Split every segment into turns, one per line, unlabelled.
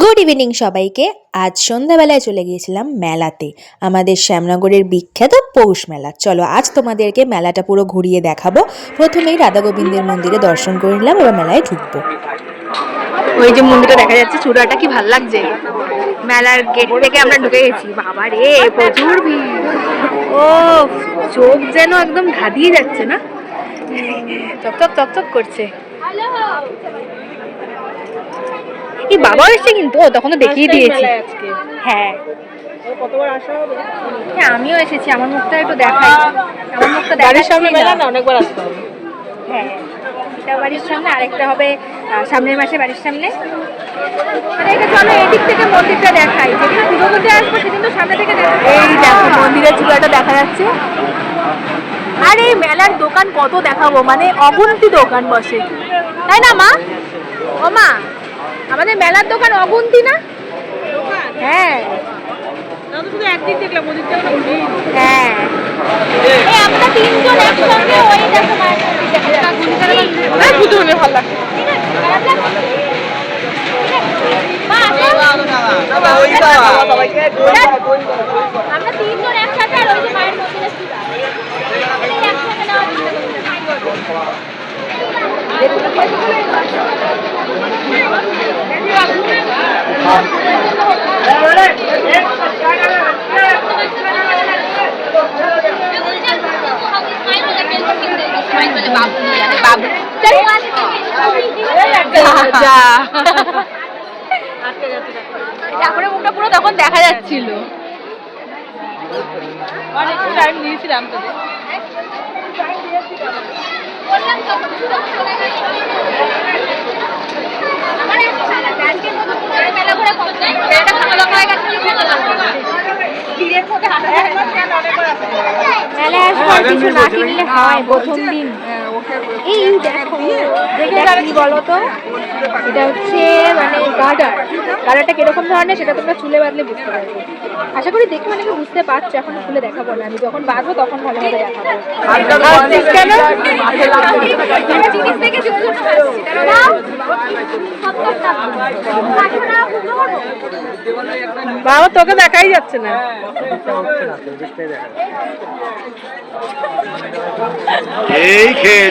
Good evening সবাইকে। আজ সন্ধ্যাবেলায় চলে গিয়েছিলাম মেলাতে। আমাদের শ্যামনগরের বিখ্যাত পৌষ মেলা। চলো, আজ তোমাদেরকে মেলাটা পুরো ঘুরিয়ে দেখাবো। প্রথমেই রাধা গোবিন্দের মন্দিরে দর্শন করে নিলাম, এবার মেলায় ঢুকবো।
ওই যে মন্দিরটা দেখা যাচ্ছে, চূড়াটা কি ভালো লাগছে? মেলার গেট থেকে আমরা ঢুকে গেছি। বাবা রে, প্রচুর ভিড়। ও চোখ যেন একদম ধাঁধিয়ে যাচ্ছে না? চকচক চকচক করছে। এই বাবা এসছে কিন্তু? তখন তো দেখিয়ে দিয়েছি। হ্যাঁ। হ্যাঁ আমিও এসেছি। আমার মুখটা একটু দেখাই। আমার মুখটা
বাড়ির সামনে মেলা
না।
অনেকবার আসতে হবে।
হ্যাঁ এটা বাড়ির সামনে আরেকটা হবে সামনের মাসে বাড়ির সামনে। মানে এটা চলো এদিক থেকে মন্দিরটা দেখাই। যেদিন পুজো করতে আসব সেদিন তো সামনে থেকে এই দেখো মন্দিরের চূড়াটা দেখা যাচ্ছে। আর এই মেলার দোকান কত দেখাবো? মানে অগুন্তি দোকান বসে। তাই না মা? ও মা? আমাদের মেলার দোকান অগুন্তি না হ্যাঁ। হ্যাঁ আমরা তিনজন একসঙ্গে ওই দেখো মায়ের।
হ্যাঁ, ভালো
আমরা একসাথে আর ওই যে মায়ের মন্দিরে ছিলাম। একসাথে নেওয়ার চেষ্টা করছি। যা। ঠাকুরের মুখটা পুরো তখন দেখা যাচ্ছিল।
অনেক টাইম দিয়েছিলাম তো
কিছু না কিনলে হয় প্রথম দিন। এই দেখো এটা কি বলো তো এটা হচ্ছে মানে গার্ডার। গার্ডারটা কীরকম ধরনের সেটা তোমরা চুলে বাঁধলে বুঝতে পারবে। আশা করি দেখে অনেকে বুঝতে পারছ এখন খুলে দেখাবো না। আমি যখন বাঁধবো তখন ভালোভাবে দেখাবো। দাঁড়াও।
বাবা তোকে দেখাই যাচ্ছে না।
এই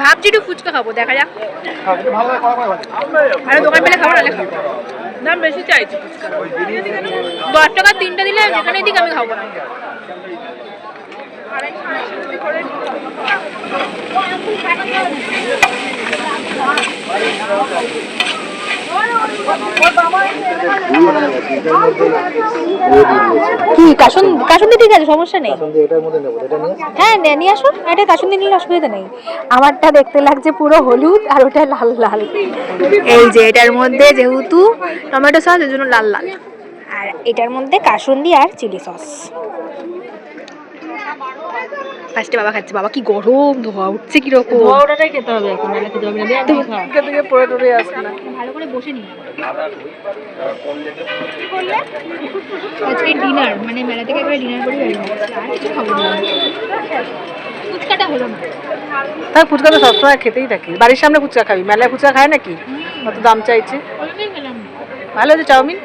ভাবছি একটু ফুচকা খাব দেখা যাক ভালো দোকান পেলে খাব নাহলে খাব
দাম বেশি চাইছি ফুচকা
দশ টাকা তিনটা দিলে যেখানে দিক আমি খাব না কি কাসুন কাসুন্দি ঠিক আছে সমস্যা নেই। হ্যাঁ নে- নিয়ে আসুন। এটা কাসুন্দি নিলে অসুবিধা নেই। আমারটা দেখতে লাগছে পুরো হলুদ আর ওটা লাল লাল। এই যে এটার মধ্যে যেহেতু টমেটো সস এর জন্য লাল লাল। আর এটার মধ্যে কাসুন্দি আর চিলি সস। ফার্স্টে বাবা খাচ্ছে বাবা কি গরম ধোয়া উঠছে কীরকম।
ওটাটাই খেতে হবে এখন নাহলে খেতে হবে না। দিয়ে আমি খাই। থেকে থেকে পড়ে টরে আসবে না।
ভালো করে বসে নিই আজকে ডিনার মানে মেলা থেকে একবার ডিনার করে বেরিয়ে আর কিছু খাব না। ফুচকাটা হলো না।
তার ফুচকা তো সবসময় খেতেই থাকি। বাড়ির সামনে ফুচকা খাবি? মেলায় ফুচকা খায় নাকি? দাম চাইছে? ভালো আছে চাউমিন?